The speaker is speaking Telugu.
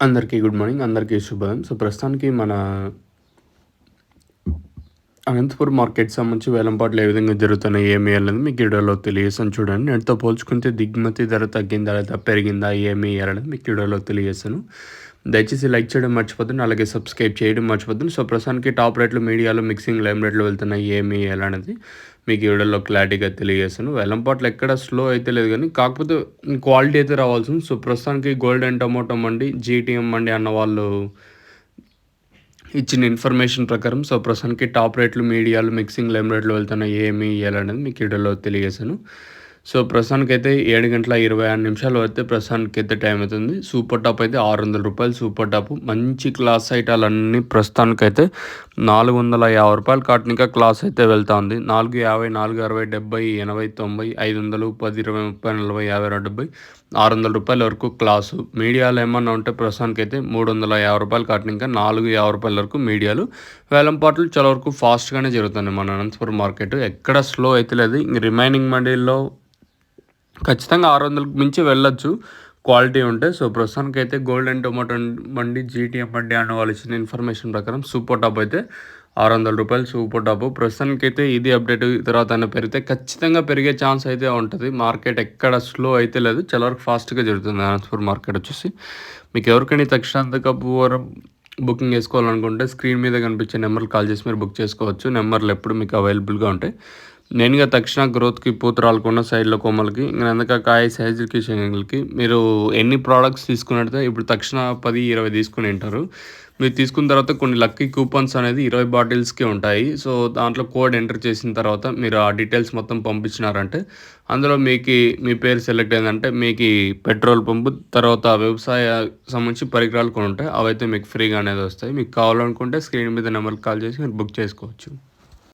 అందరికీ గుడ్ మార్నింగ్ అందరికీ శుభం సో ప్రస్తుతానికి మన అనంతపురం మార్కెట్ సంబంధించి వేలంపాట్లు ఏ విధంగా జరుగుతున్నాయి ఏమి అనేది మీకు వీడియోలో తెలియజేసాను చూడండి. నేటితో పోల్చుకుంటే దిగుమతి ధర తగ్గిందా లేదా పెరిగిందా ఏమి అనేది మీకు వీడియోలో తెలియజేస్తాను. దయచేసి లైక్ చేయడం మర్చిపోతుంది అలాగే సబ్స్క్రైబ్ చేయడం మర్చిపోతుంది సో ప్రస్తుతానికి టాప్ రేట్లు మీడియాలో మిక్సింగ్ లైమ్ రేట్లు వెళ్తున్నాయి ఏమి ఎలా అనేది మీకు ఈ వీడియోలో క్లారిటీగా తెలియజేస్తాను. వెల్లంపాట్లు ఎక్కడ స్లో అయితే లేదు కానీ కాకపోతే క్వాలిటీ అయితే రావాల్సింది. సో ప్రస్తుతానికి gold and tomato mandi GTM mandi అన్న వాళ్ళు ఇచ్చిన ఇన్ఫర్మేషన్ ప్రకారం సో ప్రస్తుతానికి టాప్ రేట్లు మీడియాలు మిక్సింగ్ లెమ్ రేట్లు వెళ్తున్నాయి ఏమి ఇవ్వాలనేది మీకు వీడియోలో తెలియజేశాను సో ప్రస్తుతానికి అయితే ఏడు గంటల ఇరవై ఆరు నిమిషాలు అయితే ప్రస్తుతానికి అయితే టైం అవుతుంది. సూపర్ టాప్ అయితే ఆరు వందల రూపాయలు సూపర్ టాప్ మంచి క్లాస్ ఐటాలన్నీ ప్రస్తుతానికి అయితే నాలుగు వందల యాభై రూపాయలు కాటనిక క్లాస్ అయితే వెళ్తా ఉంది నాలుగు యాభై నాలుగు అరవై డెబ్బై ఎనభై తొంభై ఐదు వందలు పది ఇరవై ముప్పై నలభై యాభై రెండు డెబ్బై ఆరు వందల రూపాయల వరకు క్లాసు. మీడియాలో ఏమన్నా ఉంటే ప్రస్తుతానికి అయితే మూడు వందల యాభై రూపాయలు కాటనిక నాలుగు యాభై రూపాయల వరకు మీడియాలు. వేలంపాట్లు చాలా వరకు ఫాస్ట్గానే జరుగుతున్నాయి మన అనంతపురం మార్కెట్. ఎక్కడ స్లో అయితే లేదు. ఇంక రిమైనింగ్ మండీల్లో ఖచ్చితంగా ఆరు వందలకు మించి వెళ్ళొచ్చు. క్వాలిటీ ఉంటే సో ప్రస్తుతానికి అయితే గోల్డెన్ టొమాటో బండి జీటీఎం బండి అన్న వాళ్ళు ఇచ్చిన ఇన్ఫర్మేషన్ ప్రకారం సూపర్ టాప్ అయితే ఆరు వందల రూపాయలు సూపర్ టాప్. ప్రస్తుతానికి అయితే ఇది అప్డేట్ తర్వాత పెరిగితే ఖచ్చితంగా పెరిగే ఛాన్స్ అయితే ఉంటుంది. మార్కెట్ ఎక్కడ స్లో అయితే లేదు చాలా వరకు ఫాస్ట్గా జరుగుతుంది అనంతపూర్ మార్కెట్ వచ్చేసి. మీకు ఎవరికైనా తక్షణాంతకపురం బుకింగ్ చేసుకోవాలనుకుంటే స్క్రీన్ మీద కనిపించే నెంబర్లు కాల్ చేసి మీరు బుక్ చేసుకోవచ్చు. నెంబర్లు ఎప్పుడు మీకు అవైలబుల్గా ఉంటాయి. నేనుగా తక్షణ గ్రోత్కి పూత రాలకుండా సైడ్లో కొమ్మలకి ఇంకా అందుక కాయ సైజుకి శనగలకి మీరు ఎన్ని ప్రోడక్ట్స్ తీసుకున్నట్టు ఇప్పుడు తక్షణ పది ఇరవై తీసుకుని ఉంటారు మీరు తీసుకున్న తర్వాత కొన్ని లక్కీ కూపన్స్ అనేది ఇరవై బాటిల్స్కి ఉంటాయి. సో దాంట్లో కోడ్ ఎంటర్ చేసిన తర్వాత మీరు ఆ డీటెయిల్స్ మొత్తం పంపించినారంటే అందులో మీకు మీ పేరు సెలెక్ట్ అయిందంటే మీకు పెట్రోల్ పంపు తర్వాత వ్యవసాయ సంబంధించి పరికరాలు కొన్ని ఉంటాయి అవైతే మీకు ఫ్రీగా అనేది వస్తాయి. మీకు కావాలనుకుంటే స్క్రీన్ మీద నెంబర్కి కాల్ చేసి మీరు బుక్ చేసుకోవచ్చు.